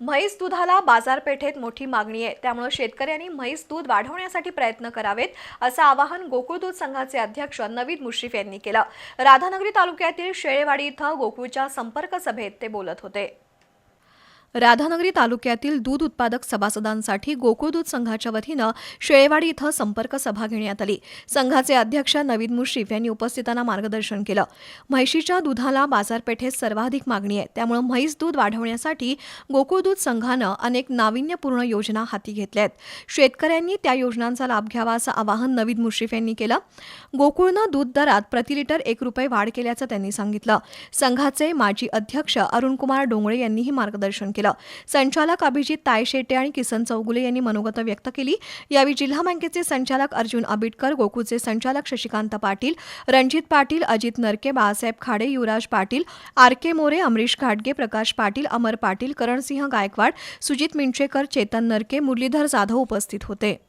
म्हैस दुधाला बाजारपेठेत मोठी मागणी आहे. त्यामुळे शेतकऱ्यांनी म्हैस दूध वाढवण्यासाठी प्रयत्न करावेत असं आवाहन गोकुळ दूध संघाचे अध्यक्ष नवीद मुश्रीफ यांनी केलं. राधानगरी तालुक्यातील शेळेवाडी इथं गोकुळच्या संपर्क सभेत ते बोलत होते. राधानगरी तालुक्यातील दूध उत्पादक सभासदांसाठी गोकुळ दूध संघाच्या वतीनं शेळेवाडी इथं संपर्क सभा घेण्यात आली. संघाचे अध्यक्ष नवीद मुश्रीफ यांनी उपस्थितांना मार्गदर्शन केलं. म्हैशीच्या दुधाला बाजारपेठेत सर्वाधिक मागणी आहे. त्यामुळे म्हैस दूध वाढवण्यासाठी गोकुळ दूध संघानं अनेक नाविन्यपूर्ण योजना हाती घेतल्या आहेत. शेतकऱ्यांनी त्या योजनांचा लाभ घ्यावा असं आवाहन नवीद मुश्रीफ यांनी केलं. गोकुळनं दूध दरात प्रति लिटर एक रुपये वाढ केल्याचं त्यांनी सांगितलं. संघाचे माजी अध्यक्ष अरुणकुमार डोंगळे यांनीही मार्गदर्शन केलं संचालक अभिजित तायशेटे आणि किसन चौगुले यांनी मनोगत व्यक्त केली. यावेळी जिल्हा बँकेचे संचालक अर्जुन आबिटकर गोकुळचे संचालक शशिकांत पाटील रणजित पाटील अजित नरके बाळासाहेब खाडे युवराज पाटील आर के मोरे अमरीश घाटगे प्रकाश पाटील अमर पाटील करणसिंह गायकवाड सुजित मिंचेकर चेतन नरके मुरलीधर जाधव उपस्थित होते.